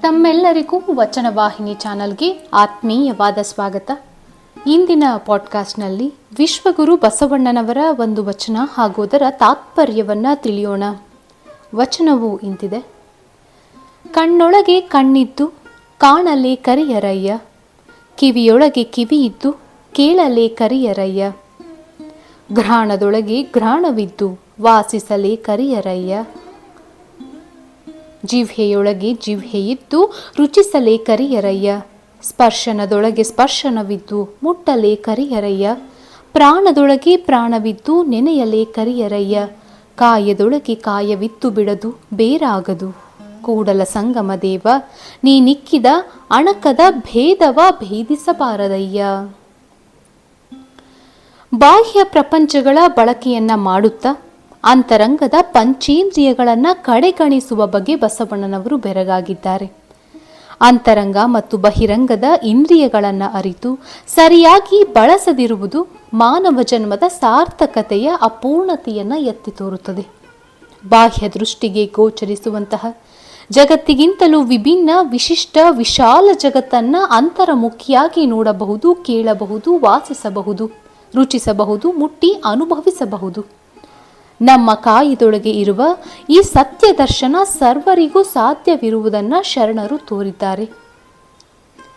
ತಮ್ಮೆಲ್ಲರಿಗೂ ವಚನವಾಹಿನಿ ಚಾನಲ್ಗೆ ಆತ್ಮೀಯವಾದ ಸ್ವಾಗತ. ಇಂದಿನ ಪಾಡ್ಕಾಸ್ಟ್ನಲ್ಲಿ ವಿಶ್ವಗುರು ಬಸವಣ್ಣನವರ ಒಂದು ವಚನ ಹಾಗೂ ಅದರ ತಾತ್ಪರ್ಯವನ್ನು ತಿಳಿಯೋಣ. ವಚನವು ಇಂತಿದೆ. ಕಣ್ಣೊಳಗೆ ಕಣ್ಣಿದ್ದು, ಕಾಣಲೇ ಕರಿಯರಯ್ಯ. ಕಿವಿಯೊಳಗೆ ಕಿವಿಯಿದ್ದು, ಕೇಳಲೇ ಕರಿಯರಯ್ಯ. ಘ್ರಾಣದೊಳಗೆ ಘ್ರಾಣವಿದ್ದು, ವಾಸಿಸಲೇ ಕರಿಯರಯ್ಯ. ಜಿಹ್ವೆಯೊಳಗೆ ಜಿಹ್ವೆಯಿದ್ದು ರುಚಿಸಲೇ ಕರಿಯರಯ್ಯ. ಸ್ಪರ್ಶನದೊಳಗೆ ಸ್ಪರ್ಶನವಿದ್ದು, ಮುಟ್ಟಲೇ ಕರಿಯರಯ್ಯ. ಪ್ರಾಣದೊಳಗೆ ಪ್ರಾಣವಿದ್ದು, ನೆನೆಯಲೇ ಕರಿಯರಯ್ಯ. ಕಾಯದೊಳಗೆ ಕಾಯವಿತ್ತು ಬಿಡದು, ಬೇರಾಗದು. ಕೂಡಲ ಸಂಗಮ ದೇವ ನೀನಿಕ್ಕಿದ ಅಣಕದ ಭೇದವ ಭೇದಿಸಬಾರದಯ್ಯ. ಬಾಹ್ಯ ಪ್ರಪಂಚಗಳ ಬಳಕೆಯನ್ನ ಮಾಡುತ್ತಾ ಅಂತರಂಗದ ಪಂಚೇಂದ್ರಿಯಗಳನ್ನು ಕಡೆಗಣಿಸುವ ಬಗ್ಗೆ ಬಸವಣ್ಣನವರು ಬೆರಗಾಗಿದ್ದಾರೆ. ಅಂತರಂಗ ಮತ್ತು ಬಹಿರಂಗದ ಇಂದ್ರಿಯಗಳನ್ನು ಅರಿತು ಸರಿಯಾಗಿ ಬಳಸದಿರುವುದು ಮಾನವ ಜನ್ಮದ ಸಾರ್ಥಕತೆಯ ಅಪೂರ್ಣತೆಯನ್ನು ಎತ್ತಿ ತೋರುತ್ತದೆ. ಬಾಹ್ಯ ದೃಷ್ಟಿಗೆ ಗೋಚರಿಸುವಂತಹ ಜಗತ್ತಿಗಿಂತಲೂ ವಿಭಿನ್ನ ವಿಶಿಷ್ಟ ವಿಶಾಲ ಜಗತ್ತನ್ನ ಅಂತರಮುಖಿಯಾಗಿ ನೋಡಬಹುದು, ಕೇಳಬಹುದು, ವಾಸಿಸಬಹುದು, ರುಚಿಸಬಹುದು, ಮುಟ್ಟಿ ಅನುಭವಿಸಬಹುದು. ನಮ್ಮ ಕಾಯಿದೊಳಗೆ ಇರುವ ಈ ಸತ್ಯ ದರ್ಶನ ಸರ್ವರಿಗೂ ಸಾಧ್ಯವಿರುವುದನ್ನು ಶರಣರು ತೋರಿದ್ದಾರೆ.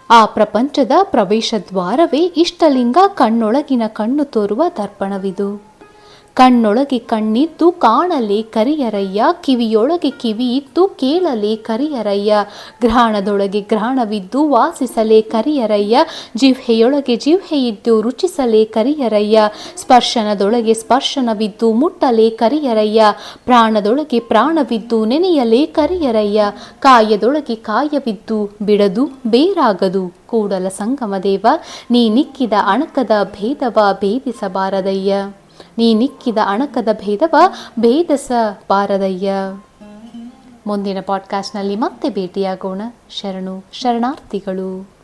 ಆ ಪ್ರಪಂಚದ ಪ್ರವೇಶ ದ್ವಾರವೇ ಇಷ್ಟಲಿಂಗ ಕಣ್ಣೊಳಗಿನ ಕಣ್ಣು ತೋರುವ ದರ್ಪಣವಿದು. ಕಣ್ಣೊಳಗೆ ಕಣ್ಣಿದ್ದು, ಕಾಣಲಿ ಕರಿಯರಯ್ಯ, ಕಿವಿಯೊಳಗೆ ಕಿವಿ ಇತ್ತು ಕೇಳಲಿ ಕರಿಯರಯ್ಯ. ಗ್ರಹಣದೊಳಗೆ ಗ್ರಹಣವಿದ್ದು, ವಾಸಿಸಲೇ ಕರಿಯರಯ್ಯ. ಜಿಹ್ವೆಯೊಳಗೆ ಜಿಹ್ವೆಯಿದ್ದು, ರುಚಿಸಲೇ ಕರಿಯರಯ್ಯ. ಸ್ಪರ್ಶನದೊಳಗೆ ಸ್ಪರ್ಶನವಿದ್ದು, ಮುಟ್ಟಲೇ ಕರಿಯರಯ್ಯ. ಪ್ರಾಣದೊಳಗೆ ಪ್ರಾಣವಿದ್ದು, ನೆನೆಯಲೇ ಕರಿಯರಯ್ಯ. ಕಾಯದೊಳಗೆ ಕಾಯವಿದ್ದು, ಬಿಡದು, ಬೇರಾಗದು. ಕೂಡಲ ಸಂಗಮದೇವ ನೀ ನಿಕ್ಕಿದ ಅಣಕದ ಭೇದವ ಭೇದಿಸಬಾರದಯ್ಯ. ನೀ ನಿಕ್ಕಿದ ಅಣಕದ ಭೇದವ ಭೇದಿಸಬಾರದಯ್ಯ ಮುಂದಿನ ಪಾಡ್ಕಾಸ್ಟ್ನಲ್ಲಿ ಮತ್ತೆ ಭೇಟಿಯಾಗೋಣ. ಶರಣು ಶರಣಾರ್ಥಿಗಳು.